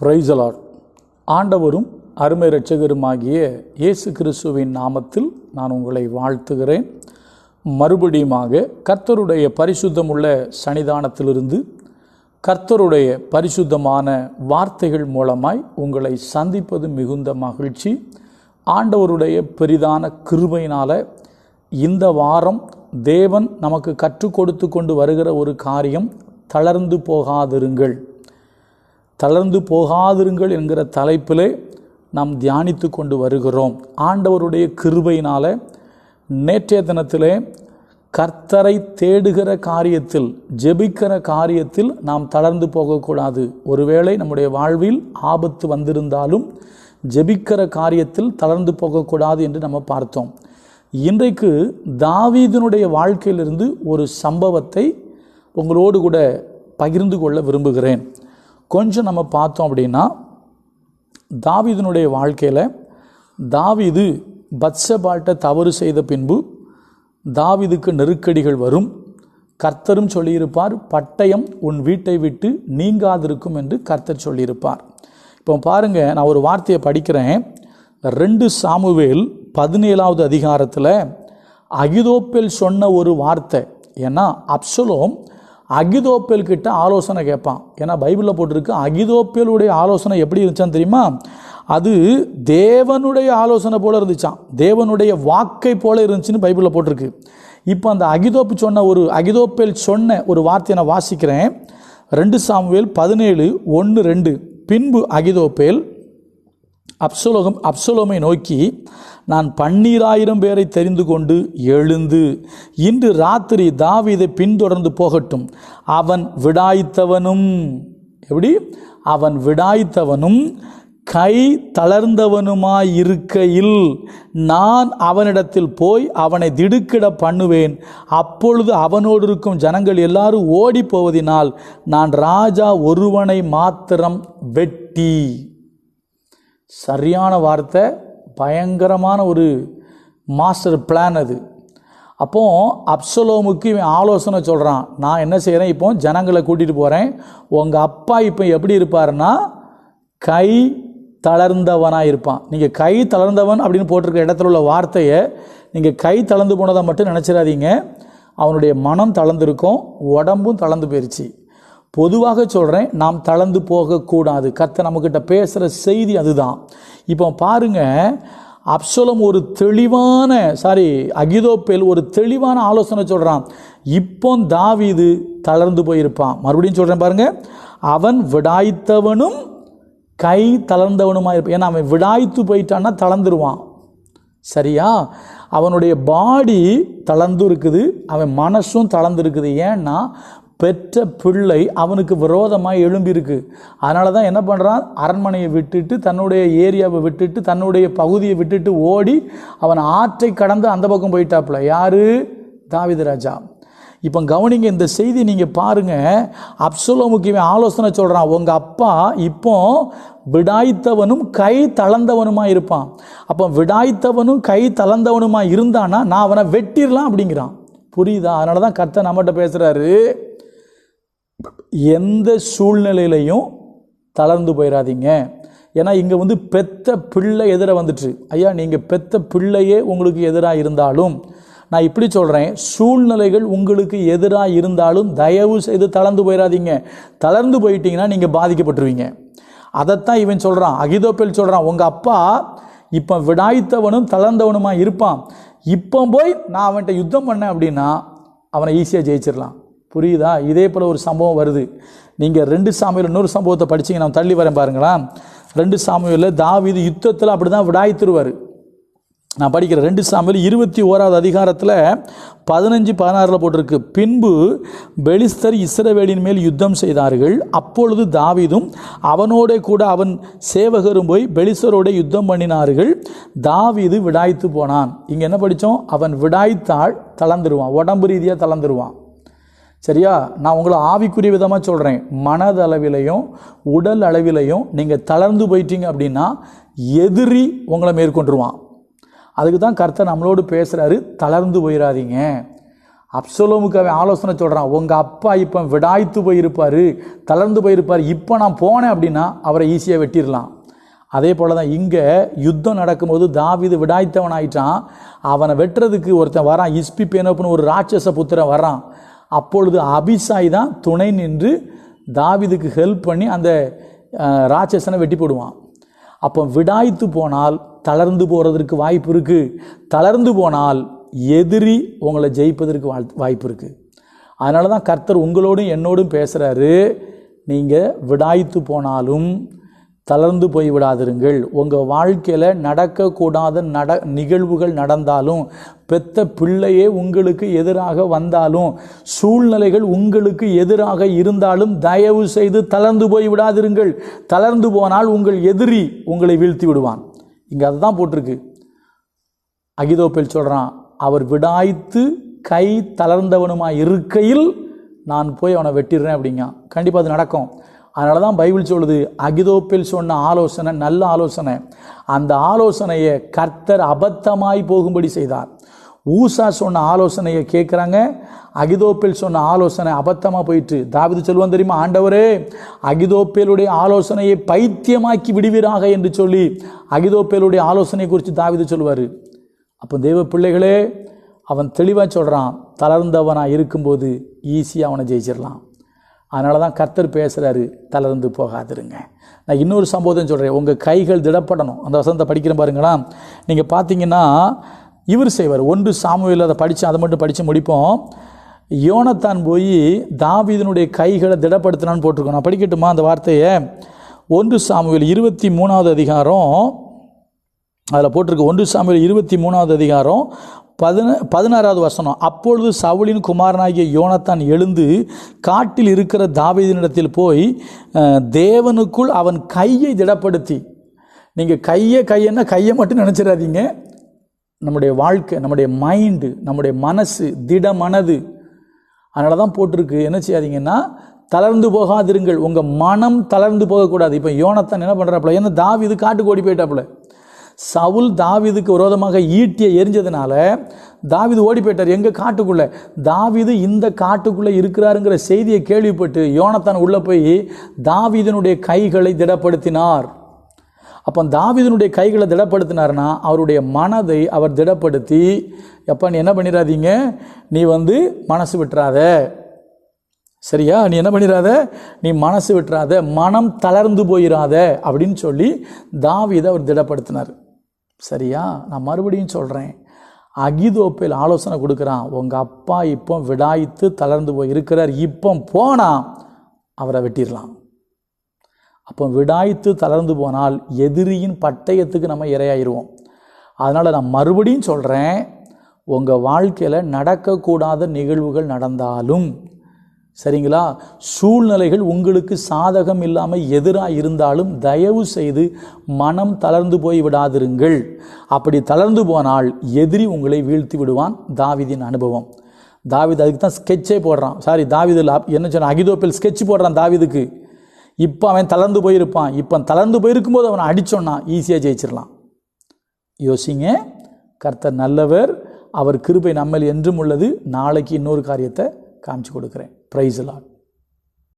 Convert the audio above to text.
Praise the Lord ஆண்டவரும் அருமை இரட்சகருமாகிய இயேசு கிறிஸ்துவின் நாமத்தில் நான் உங்களை வாழ்த்துகிறேன். மறுபடியுமாக கர்த்தருடைய பரிசுத்தமுள்ள சன்னிதானத்திலிருந்து கர்த்தருடைய பரிசுத்தமான வார்த்தைகள் மூலமாய் உங்களை சந்திப்பது மிகுந்த மகிழ்ச்சி. ஆண்டவருடைய பெரிதான கிருபையினால் இந்த வாரம் தேவன் நமக்கு கற்றுக் கொடுத்து கொண்டு வருகிற ஒரு காரியம் தளர்ந்து போகாதிருங்கள். தளர்ந்து போகாதிருங்கள் என்கிற தலைப்பிலே நாம் தியானித்து கொண்டு வருகிறோம். ஆண்டவருடைய கிருபையினால் நேற்றைய தினத்திலே கர்த்தரை தேடுகிற காரியத்தில் ஜெபிக்கிற காரியத்தில் நாம் தளர்ந்து போகக்கூடாது. ஒருவேளை நம்முடைய வாழ்வில் ஆபத்து வந்திருந்தாலும் ஜெபிக்கிற காரியத்தில் தளர்ந்து போகக்கூடாது என்று நம்ம பார்த்தோம். இன்றைக்கு தாவீதினுடைய வாழ்க்கையிலிருந்து ஒரு சம்பவத்தை உங்களோடு கூட பகிர்ந்து கொள்ள விரும்புகிறேன். கொஞ்சம் நம்ம பார்த்தோம் அப்படின்னா தாவிதனுடைய வாழ்க்கையில் தாவிது பத்சபாட்ட தவறு செய்த பின்பு தாவீதுக்கு நெருக்கடிகள் வரும். கர்த்தரும் சொல்லியிருப்பார் பட்டயம் உன் வீட்டை விட்டு நீங்காதிருக்கும் என்று கர்த்தர் சொல்லியிருப்பார். இப்போ பாருங்கள் நான் ஒரு வார்த்தையை படிக்கிறேன். ரெண்டு சாமுவேல் பதினேழாவது அதிகாரத்தில் அகிதோப்பேல் சொன்ன ஒரு வார்த்தை ஏன்னா அப்சலோம் அகிதோப்பேல் கிட்ட ஆலோசனை கேட்பான். ஏன்னா பைபிளில் போட்டிருக்கு அகிதோப்பேலுடைய ஆலோசனை எப்படி இருந்துச்சான்னு தெரியுமா? அது தேவனுடைய ஆலோசனை போல இருந்துச்சான் தேவனுடைய வாக்கை போல இருந்துச்சுன்னு பைபிளில் போட்டிருக்கு. இப்போ அந்த அகிதோப்பு சொன்ன ஒரு அகிதோப்பேல் சொன்ன ஒரு வார்த்தையை நான் வாசிக்கிறேன். ரெண்டு சாமுவேல் பதினேழு ஒன்று ரெண்டு. பின்பு அகிதோப்பேல் அப்சலோகம் அப்சலோமை நோக்கி நான் பன்னீராயிரம் பேரை தெரிந்து கொண்டு எழுந்து இன்று ராத்திரி தாவீதை பின்தொடர்ந்து போகட்டும். அவன் விடாய்த்தவனும் எப்படி? அவன் விடாய்த்தவனும் கை தளர்ந்தவனுமாயிருக்கையில் நான் அவனிடத்தில் போய் அவனை திடுக்கிட பண்ணுவேன். அப்பொழுது அவனோடு இருக்கும் ஜனங்கள் எல்லாரும் ஓடி போவதினால் நான் ராஜா ஒருவனை மாத்திரம் வெட்டி சரியான வார்த்தை பயங்கரமான ஒரு மாஸ்டர் பிளான் அது. அப்போ அப்சலோமுக்கு இவன் ஆலோசனை சொல்கிறான் நான் என்ன செய்கிறேன் இப்போ? ஜனங்களை கூட்டிகிட்டு போகிறேன் உங்கள் அப்பா இப்போ எப்படி இருப்பாருன்னா கை தளர்ந்தவனாக இருப்பான். நீங்கள் கை தளர்ந்தவன் அப்படின்னு போட்டிருக்க இடத்துல உள்ள வார்த்தையை நீங்கள் கை தளர்ந்து போனதை மட்டும் நினச்சிடாதீங்க. அவனுடைய மனம் தளர்ந்துருக்கும் உடம்பும் தளர்ந்து போயிடுச்சு பொதுவாக சொல்கிறேன் நாம் தளர்ந்து போகக்கூடாது. கத்தை நம்மக்கிட்ட பேசுகிற செய்தி அதுதான். இப்போ பாருங்கள் அப்சலம் ஒரு தெளிவான சாரி அகிதோப்பேல் ஒரு தெளிவான ஆலோசனை சொல்கிறான் இப்போ தாவிது தளர்ந்து போயிருப்பான். மறுபடியும் சொல்கிறேன் பாருங்கள் அவன் விடாய்த்தவனும் கை தளர்ந்தவனுமாக இருப்பான். ஏன்னா அவன் விடாய்த்து போயிட்டான்னா தளர்ந்துருவான். சரியா? அவனுடைய பாடி தளர்ந்து இருக்குது அவன் மனசும் தளர்ந்து இருக்குது. ஏன்னா பெற்ற பிள்ளை அவனுக்கு விரோதமாக எழும்பியிருக்கு. அதனால தான் என்ன பண்ணுறான் அரண்மனையை விட்டுட்டு தன்னுடைய ஏரியாவை விட்டுட்டு தன்னுடைய பகுதியை விட்டுட்டு ஓடி அவன் ஆற்றை கடந்து அந்த பக்கம் போயிட்டாப்புல. யாரு? தாவித ராஜா. இப்போ கவனிங்க இந்த செய்தி நீங்கள் பாருங்கள் அப்சுலோமுக்கு இவன் ஆலோசனை சொல்கிறான் உங்கள் அப்பா இப்போ விடாய்த்தவனும் கை தளர்ந்தவனுமாக இருப்பான். அப்போ விடாய்த்தவனும் கை தளர்ந்தவனுமாக இருந்தானா? நான் அவனை வெட்டிடலாம் அப்படிங்கிறான். புரியுதா? அதனால தான் கத்தை நம்மகிட்ட பேசுகிறாரு எந்த சூழ்நிலையிலையும் தளர்ந்து போயிடாதீங்க ஏன்னா இங்கே வந்து பெத்த பிள்ளை எதிராக வந்துட்டு ஐயா நீங்கள் பெத்த பிள்ளையே உங்களுக்கு எதிராக இருந்தாலும் நான் இப்படி சொல்கிறேன் சூழ்நிலைகள் உங்களுக்கு எதிராக இருந்தாலும் தயவு செய்து தளர்ந்து போயிடாதீங்க தளர்ந்து போயிட்டீங்கன்னா நீங்கள் பாதிக்கப்பட்டுருவீங்க. அதைத்தான் இவன் சொல்கிறான் அகிதோப்பேல் சொல்கிறான் உங்கள் அப்பா இப்போ விடாய்த்தவனும் தளர்ந்தவனுமா இருப்பான். இப்போ போய் நான் அவன்கிட்ட யுத்தம் பண்ணேன் அப்படின்னா அவனை ஈஸியாக ஜெயிச்சிடலாம். புரியுதா? இதே போல் ஒரு சம்பவம் வருது. நீங்கள் ரெண்டு சாமியில் இன்னொரு சம்பவத்தை படிச்சீங்க நான் தள்ளி வரேன் பாருங்களா? ரெண்டு சாமியில் தாவீது யுத்தத்தில் அப்படி தான் விடாய்த்துருவார். நான் படிக்கிறேன் ரெண்டு சாமியில் இருபத்தி ஓராவது அதிகாரத்தில் பதினஞ்சு பதினாறில் போட்டிருக்கு. பின்பு பெலிஸ்தர் இஸ்ரவேலின் மேல் யுத்தம் செய்தார்கள். அப்பொழுது தாவிதும் அவனோட கூட அவன் சேவகரும் போய் பெலிஸ்தரோட யுத்தம் பண்ணினார்கள். தாவிது விடாய்த்து போனான். இங்கே என்ன படித்தோம் அவன் விடாய்த்தாள் தளர்ந்துருவான் உடம்பு ரீதியாக தளர்ந்துருவான். சரியா? நான் உங்களை ஆவிக்குரிய விதமாக சொல்கிறேன் மனதளவிலையும் உடல் அளவிலையும் நீங்கள் தளர்ந்து போயிட்டீங்க அப்படின்னா எதிரி உங்களை மேற்கொண்டுருவான். அதுக்கு தான் கர்த்தர் நம்மளோடு பேசுகிறாரு தளர்ந்து போயிடாதீங்க அப்சலோமுக்கு அவன் ஆலோசனை சொல்கிறான் உங்கள் அப்பா இப்போ விடாய்த்து போயிருப்பார் தளர்ந்து போயிருப்பார். இப்போ நான் போனேன் அப்படின்னா அவரை ஈஸியாக வெட்டிடலாம் அதே போல தான் இங்கே யுத்தம் நடக்கும்போது தாவிது விடாய்த்தவன் ஆயிட்டான் அவனை வெட்டுறதுக்கு ஒருத்தன் வரான் இஸ்பி பேனப்புன்னு ஒரு ராட்சச புத்திரன் வரான். அப்பொழுது அபிசாய் தான் துணை நின்று தாவிதுக்கு ஹெல்ப் பண்ணி அந்த ராட்சசனை வெட்டி போடுவான். அப்போ விடாய்த்து போனால் தளர்ந்து போகிறதற்கு வாய்ப்பு இருக்குது தளர்ந்து போனால் எதிரி உங்களை ஜெயிப்பதற்கு வாழ்- வாய்ப்பு இருக்குது அதனால தான் கர்த்தர் உங்களோடும் என்னோடும் பேசுகிறாரு நீங்கள் விடாய்த்து போனாலும் தளர்ந்து போய் விடாதிருங்கள் உங்கள் வாழ்க்கையில் நடக்கக்கூடாத நட நிகழ்வுகள் நடந்தாலும் பெத்த பிள்ளையே உங்களுக்கு எதிராக வந்தாலும் சூழ்நிலைகள் உங்களுக்கு எதிராக இருந்தாலும் தயவு செய்து தளர்ந்து போய் விடாதிருங்கள் தளர்ந்து போனால் உங்கள் எதிரி உங்களை வீழ்த்தி விடுவான். இங்கே அதுதான் போட்டிருக்கு. அகிதோப்பில் சொல்கிறான் அவர் விடாய்த்து கை தளர்ந்தவனுமாய் இருக்கையில் நான் போய் அவனை வெட்டிடுறேன் அப்படிங்க கண்டிப்பாக அது நடக்கும். அதனால தான் பைபிள் சொல்லுது அகிதோப்பேல் சொன்ன ஆலோசனை நல்ல ஆலோசனை. அந்த ஆலோசனையை கர்த்தர் அபத்தமாய் போகும்படி செய்தார். ஊசா சொன்ன ஆலோசனையை கேட்குறாங்க அகிதோப்பேல் சொன்ன ஆலோசனை அபத்தமாக போயிட்டு தாவிது சொல்லுவான் தெரியுமா ஆண்டவரே அகிதோப்பேலுடைய ஆலோசனையை பைத்தியமாக்கி விடுவீராக என்று சொல்லி அகிதோப்பேலுடைய ஆலோசனை குறித்து தாவிது சொல்லுவார். அப்போ தெய்வ பிள்ளைகளே அவன் தெளிவாக சொல்கிறான் தளர்ந்தவனாக இருக்கும்போது ஈஸியாக அவனை ஜெயிச்சிடலாம். அதனால தான் கர்த்தர் பேசுகிறாரு தளர்ந்து போகாதிருங்க. நான் இன்னொரு சம்பவம் சொல்கிறேன் உங்கள் கைகள் திடப்படணும். அந்த வசனத்தை படிக்கிற பாருங்களா நீங்கள் பார்த்தீங்கன்னா இவர் செய்வார். ஒன்று சாமுவேல் அதை படித்து அதை மட்டும் படித்து முடிப்போம். யோனத்தான் போய் தாவிதனுடைய கைகளை திடப்படுத்தினான்னு போட்டிருக்கோம். நான் படிக்கட்டுமா அந்த வார்த்தையை? ஒன்று சாமுவேல் இருபத்தி மூணாவது அதிகாரம். அதில் போட்டிருக்கு ஒன்று சாமியில் இருபத்தி மூணாவது அதிகாரம் பதின பதினாறாவது வசனம். அப்பொழுது சவுளின் குமாரனாகிய யோனத்தான் எழுந்து காட்டில் இருக்கிற தாவீதினிடத்தில் போய் தேவனுக்குள் அவன் கையை திடப்படுத்தி நீங்கள் கையை கையன்னா கையை மட்டும் நினச்சிடாதீங்க. நம்முடைய வாழ்க்கை நம்முடைய மைண்டு நம்முடைய மனசு திட மனது அதனால தான் போட்டிருக்கு. என்ன செய்யாதீங்கன்னா தளர்ந்து போகாதிருங்கள். உங்கள் மனம் தளர்ந்து போகக்கூடாது. இப்போ யோனத்தான் என்ன பண்ணுறாப்புல ஏன்னா தாவீது காட்டுக்கு ஓடி போயிட்டாப்புல. சவுல் தாவிதுக்கு விரோதமாக ஈட்டியை எரிஞ்சதுனால தாவிது ஓடி போயிட்டார் எங்கள் காட்டுக்குள்ளே? தாவீது இந்த காட்டுக்குள்ளே இருக்கிறாருங்கிற செய்தியை கேள்விப்பட்டு யோனத்தான் உள்ளே போய் தாவிதனுடைய கைகளை திடப்படுத்தினார். அப்போ தாவிதனுடைய கைகளை திடப்படுத்தினார்னா அவருடைய மனதை அவர் திடப்படுத்தி எப்போ நீ என்ன பண்ணிடாதீங்க நீ வந்து மனசு விட்டுறாத. சரியா? நீ என்ன பண்ணிடாத நீ மனசு விட்டுறாத. மனம் தளர்ந்து போயிடாத அப்படின்னு சொல்லி தாவிதை அவர் திடப்படுத்தினார். சரியா? நான் மறுபடியும் சொல்கிறேன் அகிதோப்பில் ஆலோசனை கொடுக்குறான். உங்கள் அப்பா இப்போ விடாய்த்து தளர்ந்து போய் இருக்கிறார். இப்போ போனால் அவரை வெட்டிடலாம். அப்போ விடாய்த்து தளர்ந்து போனால் எதிரியின் பட்டயத்துக்கு நம்ம இரையாயிருவோம். அதனால் நான் மறுபடியும் சொல்கிறேன் உங்கள் வாழ்க்கையில் நடக்கக்கூடாத நிகழ்வுகள் நடந்தாலும் சரிங்களா? சூழ்நிலைகள் உங்களுக்கு சாதகம் இல்லாமல் எதிராக இருந்தாலும் தயவு செய்து மனம் தளர்ந்து போய் விடாதிருங்கள். அப்படி தளர்ந்து போனால் எதிரி உங்களை வீழ்த்தி விடுவான். தாவிதின் அனுபவம். தாவித் அதுக்கு தான் ஸ்கெட்சே போடுறான். சாரி தாவீது என்ன சொன்ன அகிதோப்பில் ஸ்கெட்ச் போடுறான் தாவிதுக்கு. இப்போ அவன் தளர்ந்து போயிருப்பான். இப்போ தளர்ந்து போயிருக்கும்போது அவனை அடிச்சோன்னா ஈஸியாக ஜெயிச்சிடலாம். யோசிங்க. கர்த்தர் நல்லவர். அவர் கிருபை நம்மில் என்றும் உள்ளது. நாளைக்கு இன்னொரு காரியத்தை காமிச்சு கொடுக்குறேன். Price lot